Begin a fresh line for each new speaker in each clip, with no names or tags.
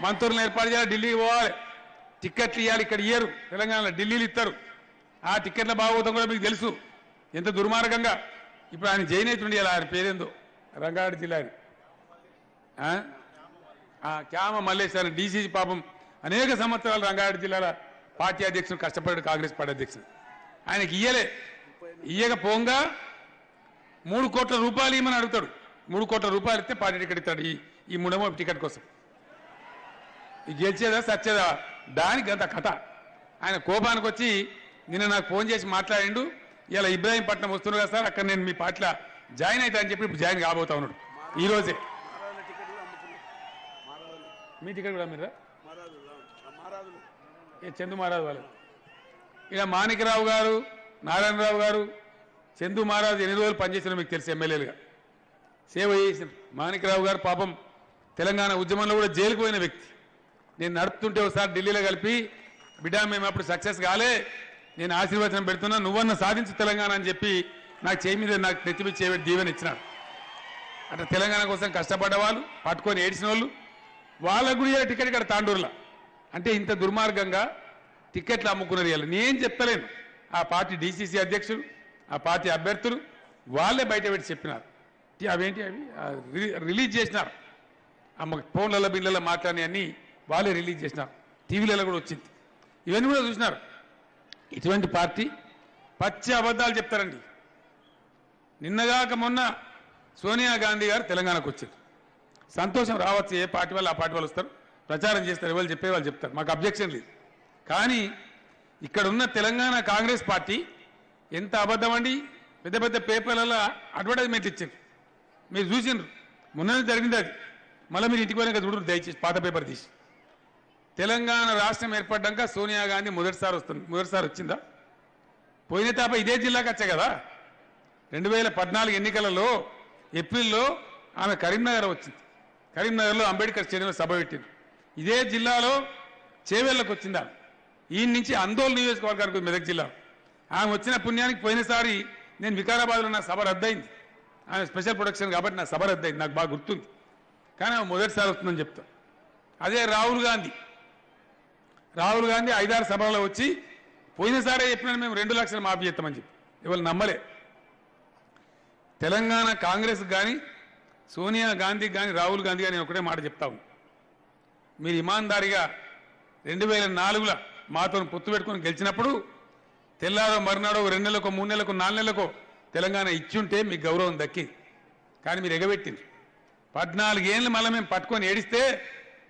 మంత్రులను ఏర్పాటు చేయాలి ఢిల్లీకి పోవాలి. టిక్కెట్లు ఇవ్వాలి ఇక్కడ ఇయ్యరు. తెలంగాణలో ఢిల్లీలు ఇస్తారు. ఆ టిక్కెట్ల భాగవతం కూడా మీకు తెలుసు. ఎంత దుర్మార్గంగా. ఇప్పుడు ఆయన జైన్ అవుతుండే ఆయన పేరేందో? రంగారెడ్డి జిల్లా క్యామ మల్లేశ్వరం డీసీసీ పాపం అనేక సంవత్సరాలు రంగారెడ్డి జిల్లాల పార్టీ అధ్యక్షుడు కష్టపడ్డాడు కాంగ్రెస్ పార్టీ అధ్యక్షుడు. ఆయనకి ఇయ్యలే. ఇయ్యక పోంగా మూడు కోట్ల రూపాయలు ఇవ్వమని అడుగుతాడు. మూడు కోట్ల రూపాయలు ఇస్తే పార్టీ టికెట్ ఇస్తాడు ఈ ఈ మూడేమో టికెట్ కోసం. గెలిచేదా సచ్చేదా? దానికి అంత కథ. ఆయన కోపానికి వచ్చి నిన్న నాకు ఫోన్ చేసి మాట్లాడిండు. ఇలా ఇబ్రాహీంపట్నం వస్తున్నాడు కదా సార్ అక్కడ నేను మీ పార్టీలో జాయిన్ అవుతా అని చెప్పి ఇప్పుడు జాయిన్ కాబోతా ఉన్నాడు.
ఈరోజే
మీ టికెట్ కూడా మీరా ఏ చందు మహారాజు వాళ్ళు. ఇక మాణికరావు గారు నారాయణరావు గారు చందు మహారాజు ఎన్ని రోజులు పనిచేసిన మీకు తెలుసు ఎమ్మెల్యేలుగా. సేవ చేసిన మాణికరావు గారు పాపం తెలంగాణ ఉద్యమంలో కూడా జైలుకు పోయిన వ్యక్తి. నేను నడుపుతుంటే ఒకసారి ఢిల్లీలో కలిపి బిడ్డ మేము అప్పుడు సక్సెస్ కాలే. నేను ఆశీర్వచనం పెడుతున్నా. నువ్వన్న సాధించు తెలంగాణ అని చెప్పి నాకు చేయి మీద నాకు నెత్తి మీద చేయబెట్టి దీవెన ఇచ్చినాడు అట్లా తెలంగాణ కోసం కష్టపడ్డ వాళ్ళు పట్టుకొని ఏడ్చిన వాళ్ళు వాళ్ళకు కూడా టికెట్ ఇక్కడ తాండూరులో. అంటే ఇంత దుర్మార్గంగా టికెట్లు అమ్ముకున్నది ఇవాళ నేను చెప్తలేను. ఆ పార్టీ డీసీసీ అధ్యక్షుడు ఆ పార్టీ అభ్యర్థులు వాళ్ళే బయట పెట్టి చెప్పినారు. అవేంటి అవి? రిలీజ్ చేసినారు. అమ్మ ఫోన్లలో బిల్లలో మాట్లాడినవన్నీ వాళ్ళే రిలీజ్ చేసినారు టీవీలలో కూడా వచ్చింది. ఇవన్నీ కూడా చూసినారు. ఇటువంటి పార్టీ పచ్చి అబద్ధాలు చెప్తారండి. నిన్నగాక మొన్న సోనియా గాంధీ గారు తెలంగాణకు వచ్చారు. సంతోషం రావచ్చు ఏ పార్టీ వాళ్ళు ఆ పార్టీ వాళ్ళు వస్తారు. ప్రచారం చేస్తారు ఎవరు చెప్పే వాళ్ళు చెప్తారు. మాకు అబ్జెక్షన్ లేదు. కానీ ఇక్కడ ఉన్న తెలంగాణ కాంగ్రెస్ పార్టీ ఎంత అబద్ధం అండి? పెద్ద పెద్ద పేపర్లలో అడ్వర్టైజ్మెంట్ ఇచ్చారు మీరు చూసిండ్రు. మొన్న జరిగింది అది. మళ్ళీ మీరు ఇంటికి పోయినాక చూడరు దయచేసి పాత పేపర్ తీసి. తెలంగాణ రాష్ట్రం ఏర్పడ్డాక సోనియా గాంధీ మొదటిసారి వస్తుంది మొదటిసారి వచ్చిందా? పోయిన తాప ఇదే జిల్లాకి వచ్చా కదా? రెండు వేల పద్నాలుగు ఎన్నికలలో ఏప్రిల్లో ఆమె కరీంనగర్ వచ్చింది. కరీంనగర్లో అంబేద్కర్ స్టేడియంలో సభ పెట్టింది. ఇదే జిల్లాలో చేవెళ్ళకు వచ్చిందా? ఆమె ఈ నుంచి అందోళ నియోజకవర్గానికి మెదక్ జిల్లా. ఆమె వచ్చిన పుణ్యానికి పోయినసారి నేను వికారాబాద్లో నా సభ రద్దయింది. ఆమె స్పెషల్ ప్రొడక్షన్ కాబట్టి నా సభ రద్దయింది. నాకు బాగా గుర్తుంది. కానీ ఆమె మొదటిసారి వస్తుందని చెప్తా. అదే రాహుల్ గాంధీ. రాహుల్ గాంధీ ఐదారు సభలలో వచ్చి పోయినసారే చెప్పినాను మేము రెండు లక్షలు మాఫీ చేస్తామని చెప్పి. ఇవాళ నమ్మలే. తెలంగాణ కాంగ్రెస్ కానీ సోనియా గాంధీ కానీ రాహుల్ గాంధీ కానీ ఒకటే మాట చెప్తా మీరు ఇమాందారిగా రెండు వేల నాలుగులో మాతో పొత్తు పెట్టుకొని గెలిచినప్పుడు తెల్లారో మరునాడో రెండు నెలలకు మూడు నెలలకు నాలుగు నెలలకు తెలంగాణ ఇచ్చుంటే మీకు గౌరవం దక్కి. కానీ మీరు ఎగబెట్టింది పద్నాలుగేళ్ళు మళ్ళీ మేము పట్టుకొని ఏడిస్తే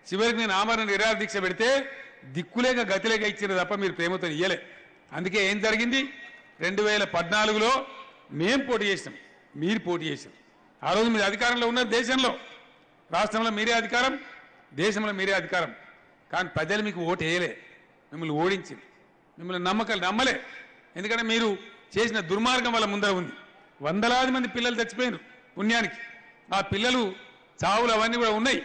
చివరికి నేను ఆమరణ నిరాదీక్ష పెడితే దిక్కులేక గతిలేక ఇచ్చిన తప్ప మీరు ప్రేమతో ఇయ్యలే. అందుకే ఏం జరిగింది? రెండు వేల పద్నాలుగులో మేం పోటీ చేసినాం. మీరు పోటీ చేశాం ఆ రోజు మీరు అధికారంలో ఉన్న దేశంలో రాష్ట్రంలో మీరే అధికారం దేశంలో మీరే అధికారం. కానీ ప్రజలు మీకు ఓటు వేయలే. మిమ్మల్ని ఓడించింది. మిమ్మల్ని నమ్మకాలు నమ్మలే. ఎందుకంటే మీరు చేసిన దుర్మార్గం వల్ల ముందర ఉంది. వందలాది మంది పిల్లలు చచ్చిపోయినారు పుణ్యానికి. ఆ పిల్లలు చావులు అవన్నీ కూడా ఉన్నాయి.